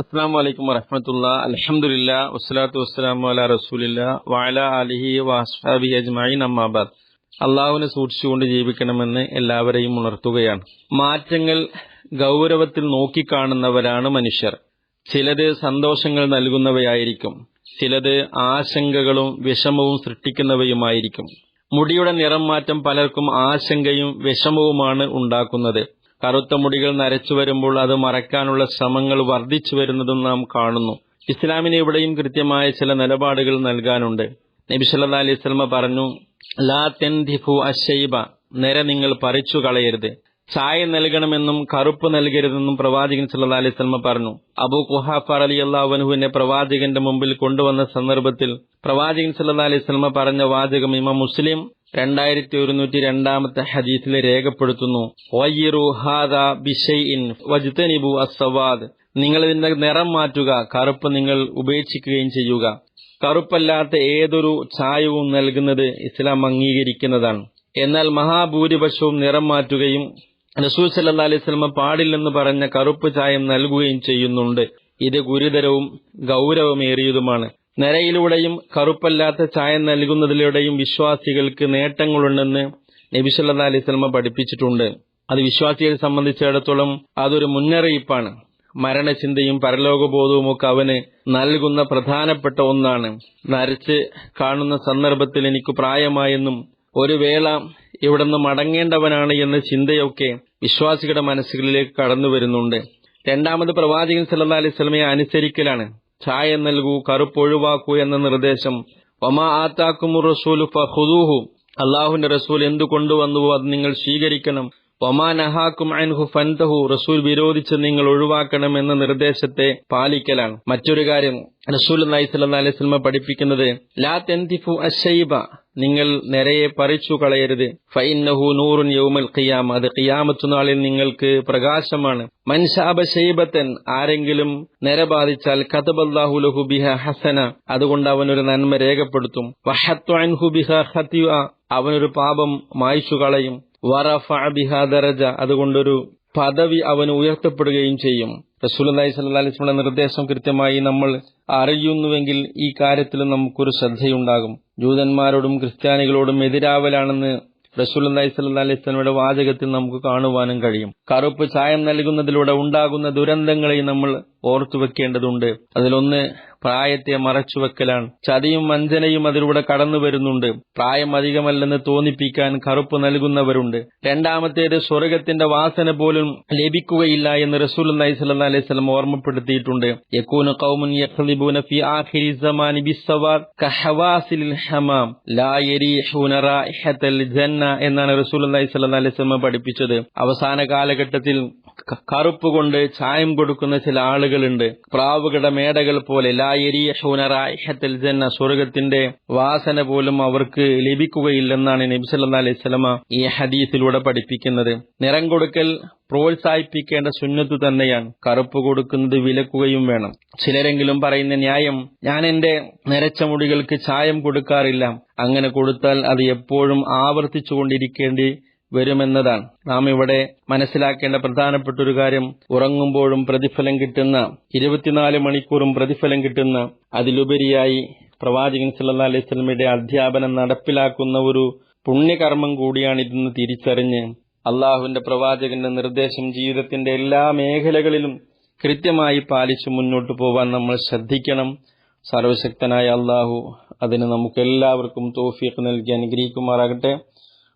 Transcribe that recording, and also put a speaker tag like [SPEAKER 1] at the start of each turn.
[SPEAKER 1] അസ്സാം വലൈക്കും വറഹമത്തുള്ള. അലഹമുല്ല വസ്സലാത്തു വസ്സലാമു അല റസൂലില്ല. വാല അലിഹി വാസ്ഫാബി അജ്മായി നമ്മാബാദ് അള്ളാഹുവിനെ സൂക്ഷിച്ചുകൊണ്ട് ജീവിക്കണമെന്ന് എല്ലാവരെയും ഉണർത്തുകയാണ്. മാറ്റങ്ങൾ ഗൗരവത്തിൽ നോക്കിക്കാണുന്നവരാണ് മനുഷ്യർ. ചിലത് സന്തോഷങ്ങൾ നൽകുന്നവയായിരിക്കും. ചിലത് ആശങ്കകളും വിഷമവും സൃഷ്ടിക്കുന്നവയുമായിരിക്കും. മുടിയുടെ നിറം മാറ്റം പലർക്കും ആശങ്കയും വിഷമവുമാണ് ഉണ്ടാക്കുന്നത്. കറുത്ത മുടികൾ നരച്ചു വരുമ്പോൾ അത് മറയ്ക്കാനുള്ള ശ്രമങ്ങൾ വർദ്ധിച്ചു വരുന്നതും നാം കാണുന്നു. ഇസ്ലാമിന് ഇവിടെയും കൃത്യമായ ചില നിലപാടുകൾ നൽകാനുണ്ട്. നബി സല്ലാ അലൈഹി സ്വലമ പറഞ്ഞു ലാ തെൻധിഫു അശൈബ. നിര നിങ്ങൾ പറിച്ചു കളയരുത്. ചായ നൽകണമെന്നും കറുപ്പ് നൽകരുതെന്നും പ്രവാചകൻ സല്ലാ അലൈഹി സ്വലമ പറഞ്ഞു. അബു കുഹാഫർ അലി അള്ളാഹുനുവിനെ പ്രവാചകന്റെ മുമ്പിൽ കൊണ്ടുവന്ന സന്ദർഭത്തിൽ പ്രവാചകൻ സല്ലാ അലൈഹി സ്വലമ പറഞ്ഞ വാചകം ഇമ മുസ്ലിം രണ്ടായിരത്തി ഒരുന്നൂറ്റി രണ്ടാമത്തെ ഹദീസിൽ രേഖപ്പെടുത്തുന്നു വജ്തനിബു നിങ്ങൾ ഇതിന്റെ നിറം മാറ്റുക കറുപ്പ് നിങ്ങൾ ഉപേക്ഷിക്കുകയും ചെയ്യുക. കറുപ്പല്ലാത്ത ഏതൊരു ചായവും നൽകുന്നത് ഇസ്ലാം അംഗീകരിക്കുന്നതാണ്. എന്നാൽ മഹാഭൂരിപക്ഷവും നിറം മാറ്റുകയും റസൂൽ സല്ലാ അലൈഹി സ്വലമ പാടില്ലെന്ന് പറഞ്ഞ കറുപ്പ് ചായം നൽകുകയും ചെയ്യുന്നുണ്ട്. ഇത് ഗുരുതരവും ഗൗരവമേറിയതുമാണ്. നിരയിലൂടെയും കറുപ്പല്ലാത്ത ചായ നൽകുന്നതിലൂടെയും വിശ്വാസികൾക്ക് നേട്ടങ്ങളുണ്ടെന്ന് നബി അലിസ്ലമ പഠിപ്പിച്ചിട്ടുണ്ട്. അത് വിശ്വാസികളെ സംബന്ധിച്ചിടത്തോളം അതൊരു മുന്നറിയിപ്പാണ്. മരണചിന്തയും പരലോകബോധവും ഒക്കെ അവന് നൽകുന്ന പ്രധാനപ്പെട്ട ഒന്നാണ്. നരച്ച് കാണുന്ന സന്ദർഭത്തിൽ എനിക്ക് പ്രായമായെന്നും ഒരു വേള ഇവിടുന്ന് മടങ്ങേണ്ടവനാണ് എന്ന ചിന്തയൊക്കെ വിശ്വാസികളുടെ മനസ്സുകളിലേക്ക് കടന്നു വരുന്നുണ്ട് രണ്ടാമത് പ്രവാചകൻ സല്ലാ അലൈഹി സ്വലമയെ അനുസരിക്കലാണ്. ചായ നൽകൂ കറുപ്പ് ഒഴിവാക്കൂ എന്ന നിർദ്ദേശം. ഒമാ ആത്താക്കുമു റസൂൽ ഫുദൂഹു അള്ളാഹുവിന്റെ റസൂൽ എന്തു കൊണ്ടുവന്നുവോ അത് നിങ്ങൾ സ്വീകരിക്കണം. ഒമാ നഹാക്കും അൻഹു ഫൻതഹു. റസൂൽ വിരോധിച്ച് നിങ്ങൾ ഒഴിവാക്കണം എന്ന നിർദ്ദേശത്തെ പാലിക്കലാണ്. മറ്റൊരു കാര്യം റസൂൽ അലൈഹി സ്വലമ പഠിപ്പിക്കുന്നത് ലാ തെന്തിഫു അശൈബ. നിങ്ങൾ നിരയെ പറിച്ചു കളയരുത്. ഫൈനഹു നൂറുൻ യൗമൽ ഖിയാം അത് ഖിയാമത്തു നാളിൽ നിങ്ങൾക്ക് പ്രകാശമാണ്. മൻഷാബ ഷൈബത്തൻ ആരെങ്കിലും നിര ബാധിച്ചാൽ കതബല്ലാഹു ലഹു ബിഹ ഹസന. അതുകൊണ്ട് അവനൊരു നന്മ രേഖപ്പെടുത്തും. വഹത്തു അൻഹു ബിഹ ഹത്യ അവനൊരു പാപം മായ്ച്ചു കളയും. വറഫ ബിഹ ദറജ അതുകൊണ്ടൊരു പദവി അവന് ഉയർത്തപ്പെടുകയും ചെയ്യും. റസൂലി സല്ലാസ്മയുടെ നിർദ്ദേശം കൃത്യമായി നമ്മൾ അറിയുന്നുവെങ്കിൽ ഈ കാര്യത്തിൽ നമുക്കൊരു ശ്രദ്ധയുണ്ടാകും. ജൂതന്മാരോടും ക്രിസ്ത്യാനികളോടും എതിരാവലാണെന്ന് റസൂലി സല്ലാസ്മയുടെ വാചകത്തിൽ നമുക്ക് കാണുവാനും കഴിയും. കറുപ്പ് ചായം നൽകുന്നതിലൂടെ ഉണ്ടാകുന്ന ദുരന്തങ്ങളെ നമ്മൾ ഓർത്തു വെക്കേണ്ടതുണ്ട് അതിലൊന്ന് പ്രായത്തെ മറച്ചുവെക്കലാണ്. ചതിയും വഞ്ചനയും അതിലൂടെ കടന്നു വരുന്നുണ്ട്. പ്രായം അധികമല്ലെന്ന് തോന്നിപ്പിക്കാൻ കറുപ്പ് നൽകുന്നവരുണ്ട്. രണ്ടാമത്തേത് സ്വർഗത്തിന്റെ വാസന പോലും ലഭിക്കുകയില്ല എന്ന് റസൂൽ അലൈഹി അലൈഹി ഓർമ്മപ്പെടുത്തിയിട്ടുണ്ട്. കഹവാസിൽ ഹമാം. ലാ ജന്ന എന്നാണ് റസൂൽ അലൈഹി സ്വലം പഠിപ്പിച്ചത്. അവസാന കാലഘട്ടത്തിൽ കറുപ്പ് കൊണ്ട് ചായം കൊടുക്കുന്ന ചില ആളുകളുണ്ട്. പ്രാവുകളുടെ മേടകൾ പോലെ ലായരിയൽ ജന്ന സ്വർഗത്തിന്റെ വാസന പോലും അവർക്ക് ലഭിക്കുകയില്ലെന്നാണ് നബിസല്ലാ അലൈഹി സ്വലമ ഈ ഹദീസിലൂടെ പഠിപ്പിക്കുന്നത്. നിറം കൊടുക്കൽ പ്രോത്സാഹിപ്പിക്കേണ്ട സുന്നത്ത് തന്നെയാണ്. കറുപ്പ് കൊടുക്കുന്നത് വിലക്കുകയും വേണം. ചിലരെങ്കിലും പറയുന്ന ന്യായം ഞാൻ എന്റെ നിരച്ച മുടികൾക്ക് ചായം കൊടുക്കാറില്ല. അങ്ങനെ കൊടുത്താൽ അത് എപ്പോഴും ആവർത്തിച്ചുകൊണ്ടിരിക്കേണ്ടി വരുമെന്നതാണ്. നാം ഇവിടെ മനസ്സിലാക്കേണ്ട പ്രധാനപ്പെട്ട ഒരു കാര്യം. ഉറങ്ങുമ്പോഴും പ്രതിഫലം കിട്ടുന്ന ഇരുപത്തിനാല് മണിക്കൂറും പ്രതിഫലം കിട്ടുന്ന അതിലുപരിയായി പ്രവാചകൻ സല്ലാ അലൈഹി സ്വലമിയുടെ അധ്യാപനം നടപ്പിലാക്കുന്ന ഒരു പുണ്യകർമ്മം കൂടിയാണിതെന്ന് തിരിച്ചറിഞ്ഞ് അള്ളാഹുവിന്റെ പ്രവാചകന്റെ നിർദ്ദേശം ജീവിതത്തിന്റെ എല്ലാ മേഖലകളിലും കൃത്യമായി പാലിച്ചു മുന്നോട്ട് പോവാൻ നമ്മൾ ശ്രദ്ധിക്കണം. സർവശക്തനായ അള്ളാഹു അതിന് നമുക്ക് എല്ലാവർക്കും തോഫീഖ് നൽകി അനുഗ്രഹിക്കുമാറാകട്ടെ.